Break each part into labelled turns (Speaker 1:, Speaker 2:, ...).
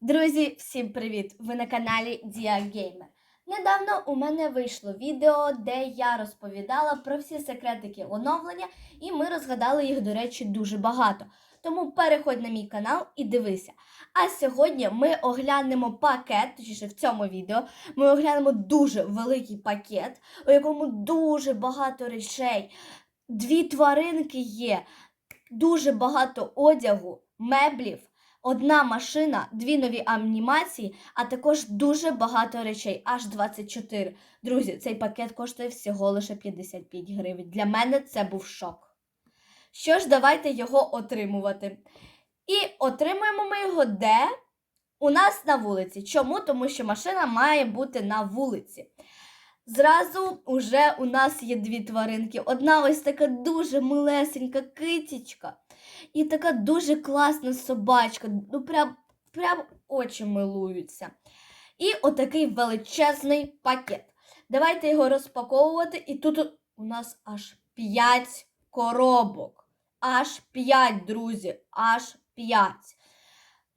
Speaker 1: Друзі, всім привіт! Ви на каналі Gamer. Недавно у мене вийшло відео, де я розповідала про всі секретики оновлення, і ми розгадали їх, до речі, дуже багато. Тому переходь на мій канал і дивися. А сьогодні ми оглянемо пакет, точніше в цьому відео, ми оглянемо дуже великий пакет, у якому дуже багато речей. Дві тваринки є, дуже багато одягу, меблів. Одна машина, дві нові анімації, а також дуже багато речей, аж 24. Друзі, цей пакет коштує всього лише 55 гривень. Для мене це був шок. Що ж, давайте його отримувати. І отримуємо ми його де? У нас на вулиці. Чому? Тому що машина має бути на вулиці. Зразу уже у нас є дві тваринки. Одна ось така дуже милесенька китічка. І така дуже класна собачка. Ну, прям, прям очі милуються. І отакий величезний пакет. Давайте його розпаковувати. І тут у нас аж 5 коробок. Аж 5, друзі, аж 5.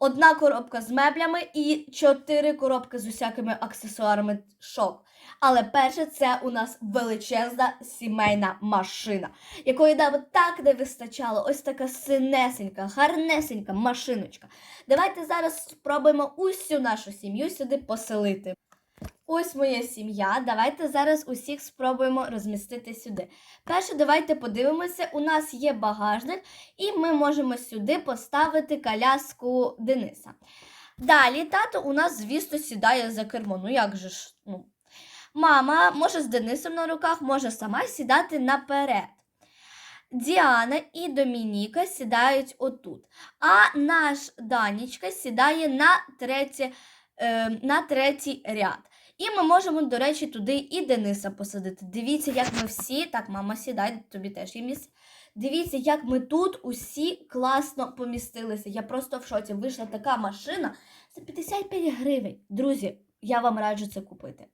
Speaker 1: Одна коробка з меблями і чотири коробки з усякими аксесуарами шок. Але перше, це у нас величезна сімейна машина, якої нам так не вистачало. Ось така синесенька, гарнесенька машиночка. Давайте зараз спробуємо усю нашу сім'ю сюди поселити. Ось моя сім'я. Давайте зараз усіх спробуємо розмістити сюди. Перше, давайте подивимося, у нас є багажник, і ми можемо сюди поставити коляску Дениса. Далі тато у нас, звісно, сідає за кермо. Ну як же ж? Ну. Мама може з Денисом на руках, може сама сідати наперед. Діана і Домініка сідають отут. А наш Данічка сідає на, третє, е, на третій ряд. І ми можемо, до речі, туди і Дениса посадити. Дивіться, як ми всі, так, мама, сідай, тобі теж є місце. Дивіться, як ми тут усі класно помістилися. Я просто в шоці. Вийшла така машина за 55 гривень. Друзі, я вам раджу це купити.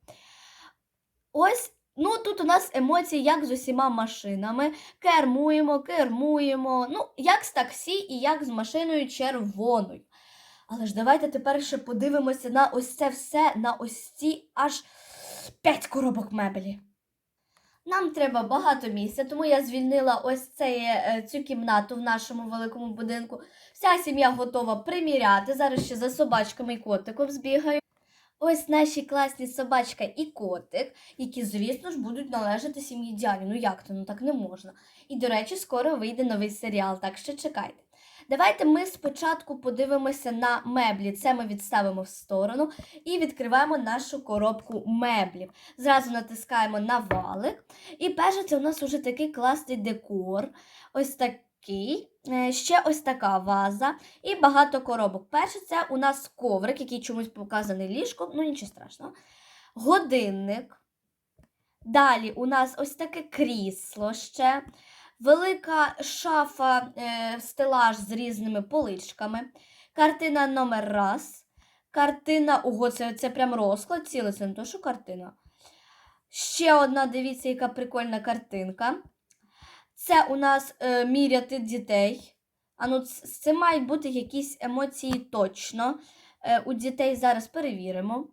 Speaker 1: Ось, ну тут у нас емоції, як з усіма машинами. Кермуємо, кермуємо. Ну, як з таксі і як з машиною червоною. Але ж давайте тепер ще подивимося на ось це все, на ось ці аж 5 коробок меблі. Нам треба багато місця, тому я звільнила ось цей, е, цю кімнату в нашому великому будинку. Вся сім'я готова приміряти. Зараз ще за собачками і котиком збігаю. Ось наші класні собачка і котик, які, звісно ж, будуть належати сім'ї Діані. Ну як то? Ну так не можна. І, до речі, скоро вийде новий серіал, так що чекайте. Давайте ми спочатку подивимося на меблі. Це ми відставимо в сторону і відкриваємо нашу коробку меблів. Зразу натискаємо на валик. І перше, це у нас вже такий класний декор. Ось такий. Е, Ще ось така ваза і багато коробок. Перше, це у нас коврик, який чомусь показаний ліжком, ну нічого страшного. Годинник. Далі у нас ось таке крісло ще. Велика шафа, е, стелаж з різними поличками. Картина номер раз. Картина, ого, це, це прям розклад цілий, це не то, що картина. Ще одна, дивіться, яка прикольна картинка. Це у нас е, міряти дітей. А ну, цим мають бути якісь емоції точно. Е, у дітей зараз перевіримо.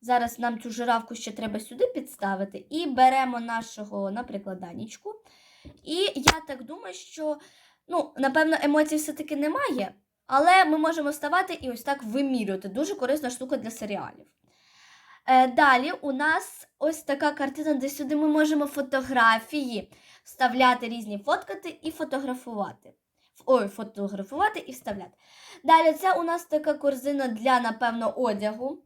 Speaker 1: Зараз нам цю жирафку ще треба сюди підставити. І беремо нашого, наприклад, Данічку. І я так думаю, що, ну, напевно, емоцій все-таки немає, але ми можемо ставати і ось так вимірювати. Дуже корисна штука для серіалів. Е, далі у нас ось така картина, де сюди ми можемо фотографії вставляти різні фоткати і фотографувати. Ой, фотографувати і вставляти. Далі це у нас така корзина для, напевно, одягу.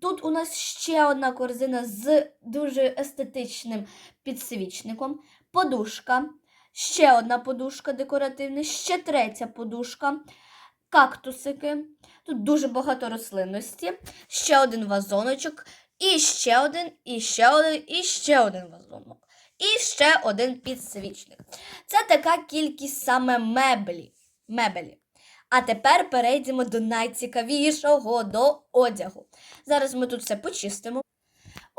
Speaker 1: Тут у нас ще одна корзина з дуже естетичним підсвічником. Подушка, ще одна подушка декоративна, ще третя подушка, кактусики. Тут дуже багато рослинності, ще один вазоночок, і ще один, і ще один, і ще один вазонок. І ще один підсвічник. Це така кількість саме меблі. мебелі. А тепер перейдемо до найцікавішого до одягу. Зараз ми тут все почистимо.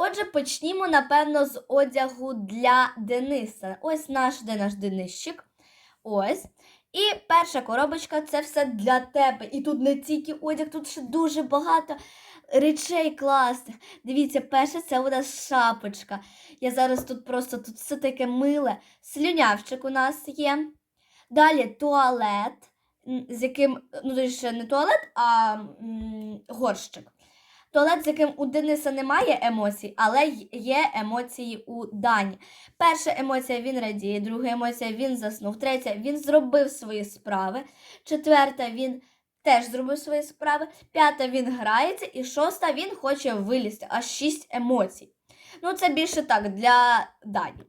Speaker 1: Отже, почнімо, напевно, з одягу для Дениса. Ось наш де наш Денисчик. Ось. І перша коробочка це все для тебе. І тут не тільки одяг, тут ще дуже багато речей класних. Дивіться, перше це у нас шапочка. Я зараз тут просто тут все таке миле. Слюнявчик у нас є. Далі туалет, з яким, ну точніше, не туалет, а м, горщик. Туалет, з яким у Дениса немає емоцій, але є емоції у Дані. Перша емоція він радіє, друга емоція він заснув, третя він зробив свої справи, четверта він теж зробив свої справи, п'ята він грається, і шоста він хоче вилізти. Аж шість емоцій. Ну, це більше так для Дані.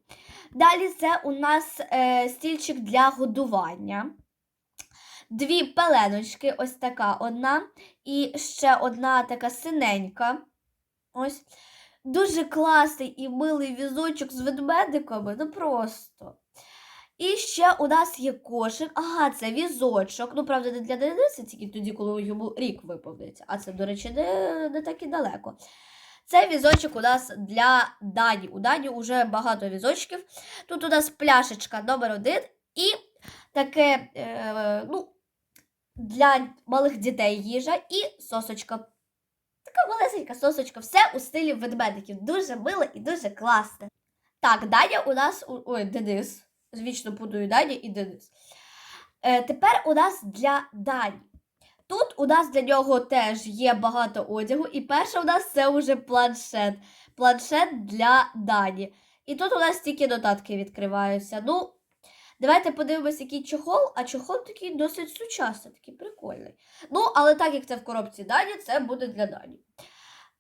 Speaker 1: Далі це у нас е, стільчик для годування. Дві пеленочки, ось така одна, і ще одна така синенька. Ось. Дуже класний і милий візочок з ведмедиками, ну просто. І ще у нас є кошик. Ага, це візочок. Ну, правда, не для Дениса, тільки тоді, коли йому рік виповниться. А це, до речі, не, не так і далеко. Це візочок у нас для Дані. У Дані вже багато візочків. Тут у нас пляшечка номер один і таке, е, ну, для малих дітей їжа і сосочка. Така малесенька сосочка. Все у стилі ведмедиків. Дуже мило і дуже класне. Так, Даня у нас. Ой, Денис. Звічно путаю Даня і Денис. Е, тепер у нас для Дані. Тут у нас для нього теж є багато одягу, і перше у нас це вже планшет. Планшет для Дані. І тут у нас тільки нотатки відкриваються. Ну, давайте подивимось, який чохол, а чохол такий досить сучасний, такий прикольний. Ну, але так як це в коробці Дані, це буде для Дані.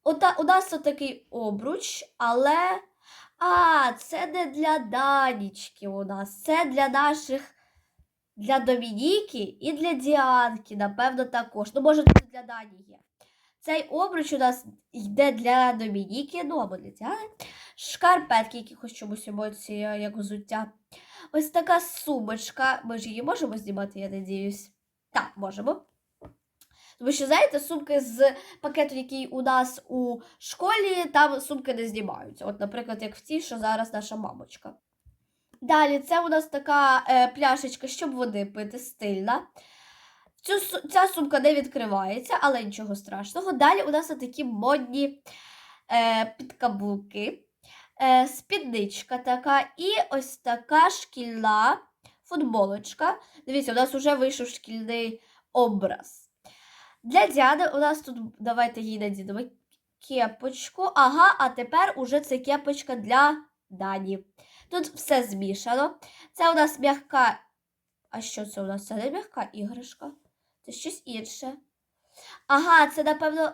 Speaker 1: Ота, у нас такий обруч, але. А, це не для Данічки у нас. Це для наших. Для Домініки і для Діанки, напевно, також. Ну, може, тут для Дані є. Цей обруч у нас йде для Домініки, ну або для Діани. Шкарпетки, якихось чомусь емоції, як взуття. Ось така сумочка. Ми ж її можемо знімати, я надіюсь. Так, можемо. Тому що, знаєте, сумки з пакету, який у нас у школі, там сумки не знімаються. От, наприклад, як в тій, що зараз наша мамочка. Далі, це у нас така е, пляшечка, щоб води пити, стильна. Цю, ця сумка не відкривається, але нічого страшного. Далі у нас такі модні е, підкаблуки, спідничка така і ось така шкільна футболочка. Дивіться, у нас вже вийшов шкільний образ. Для Діани у нас тут, давайте їй надінемо кепочку. Ага, а тепер уже це кепочка для Дані. Тут все змішано. Це у нас м'яка. А що це у нас? Це не м'яка іграшка. Це щось інше. Ага, це, напевно,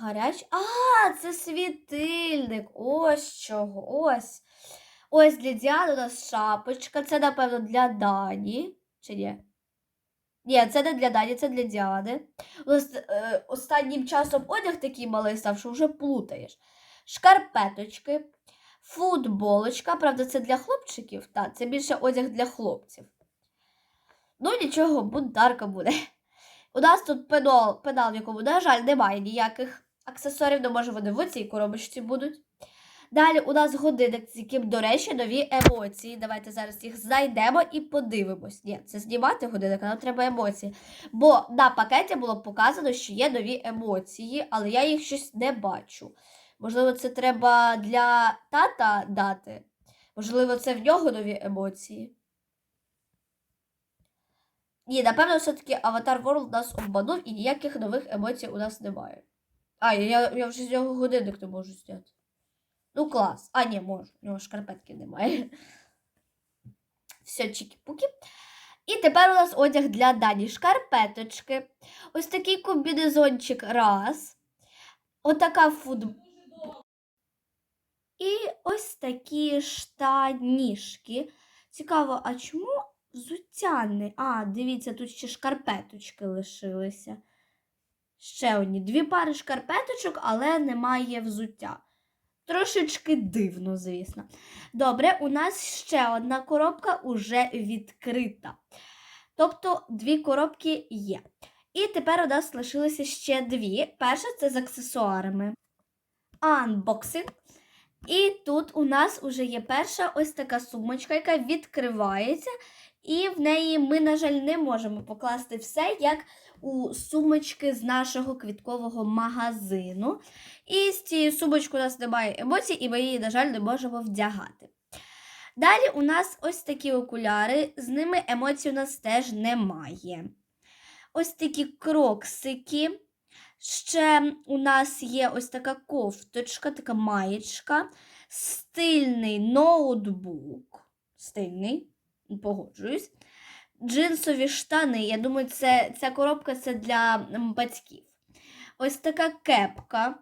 Speaker 1: гаряч. А, це світильник. Ось чого. Ось. Ось для Діани у нас шапочка. Це, напевно, для Дані. Чи ні? Ні, це не для Дані, це для Діани. Е, останнім часом одяг такий малий став, що вже плутаєш. Шкарпеточки, футболочка. Правда, це для хлопчиків. Так, це більше одяг для хлопців. Ну, нічого, бунтарка буде. У нас тут педал, педал, в якому, на жаль, немає ніяких аксесуарів, але може вони в цій коробочці будуть. Далі у нас годинник, з яким, до речі, нові емоції. Давайте зараз їх знайдемо і подивимось. Ні, це знімати годинник, нам треба емоції. Бо на пакеті було показано, що є нові емоції, але я їх щось не бачу. Можливо, це треба для тата дати. Можливо, це в нього нові емоції. Ні, напевно, все-таки Avatar World нас обманув і ніяких нових емоцій у нас немає. А, я, я вже з нього годинник не можу зняти. Ну, клас. А, ні, можу. У нього шкарпетки немає. Все, чікі-пуки. І тепер у нас одяг для Дані. Шкарпеточки. Ось такий комбінезончик раз. Отака футболка. І ось такі штанішки. Цікаво, а чому взуття не? А, дивіться, тут ще шкарпеточки лишилися. Ще одні. Дві пари шкарпеточок, але немає взуття. Трошечки дивно, звісно. Добре, у нас ще одна коробка уже відкрита. Тобто дві коробки є. І тепер у нас лишилося ще дві. Перша це з аксесуарами. Unboxing. І тут у нас уже є перша ось така сумочка, яка відкривається. І в неї ми, на жаль, не можемо покласти все, як у сумочки з нашого квіткового магазину. І з цією сумочкою у нас немає емоцій, і ми її, на жаль, не можемо вдягати. Далі у нас ось такі окуляри, з ними емоцій у нас теж немає. Ось такі кроксики. Ще у нас є ось така кофточка, така маєчка, стильний ноутбук. Стильний, погоджуюсь. Джинсові штани. Я думаю, це, ця коробка це для батьків. Ось така кепка.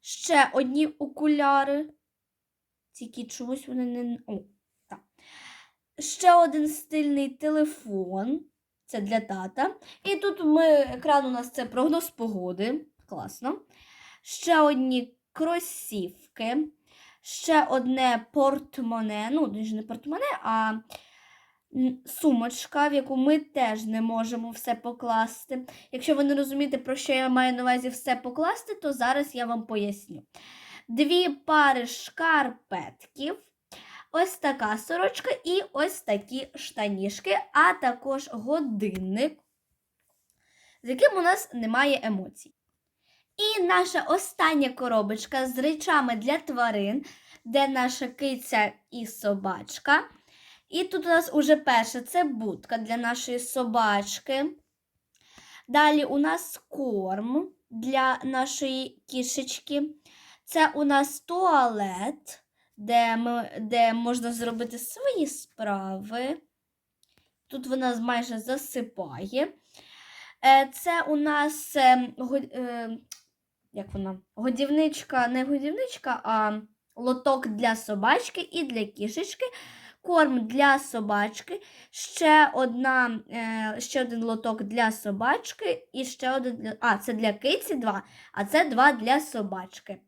Speaker 1: Ще одні окуляри. Тільки чомусь вони не. О, так. Ще один стильний телефон. Це для тата. І тут ми, екран у нас це прогноз погоди. Класно. Ще одні кросівки. Ще одне портмоне. Ну, не портмоне, а сумочка, в яку ми теж не можемо все покласти. Якщо ви не розумієте, про що я маю на увазі все покласти, то зараз я вам поясню. Дві пари шкарпетків. Ось така сорочка і ось такі штанішки, а також годинник, з яким у нас немає емоцій. І наша остання коробочка з речами для тварин, де наша киця і собачка. І тут у нас уже перше це будка для нашої собачки. Далі у нас корм для нашої кішечки. Це у нас туалет де, ми, де можна зробити свої справи. Тут вона майже засипає. Е, Це у нас е, е, як вона? годівничка, не годівничка, а лоток для собачки і для кішечки. Корм для собачки, ще, одна, е, ще один лоток для собачки і ще один для. А, це для киці два, а це два для собачки.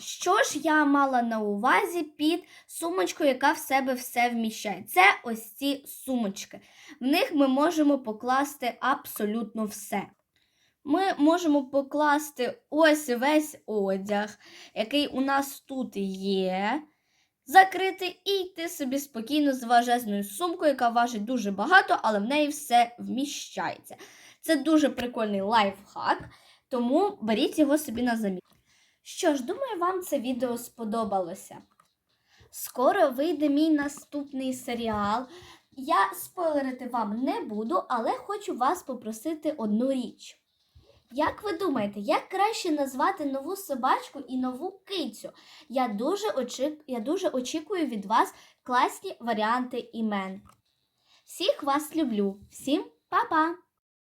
Speaker 1: Що ж я мала на увазі під сумочкою, яка в себе все вміщає? Це ось ці сумочки. В них ми можемо покласти абсолютно все. Ми можемо покласти ось весь одяг, який у нас тут є, закрити і йти собі спокійно з важезною сумкою, яка важить дуже багато, але в неї все вміщається. Це дуже прикольний лайфхак, тому беріть його собі на замітку. Що ж, думаю, вам це відео сподобалося. Скоро вийде мій наступний серіал. Я спойлерити вам не буду, але хочу вас попросити одну річ. Як ви думаєте, як краще назвати нову собачку і нову кицю? Я дуже, очі... Я дуже очікую від вас класні варіанти імен. Всіх вас люблю. Всім па-па!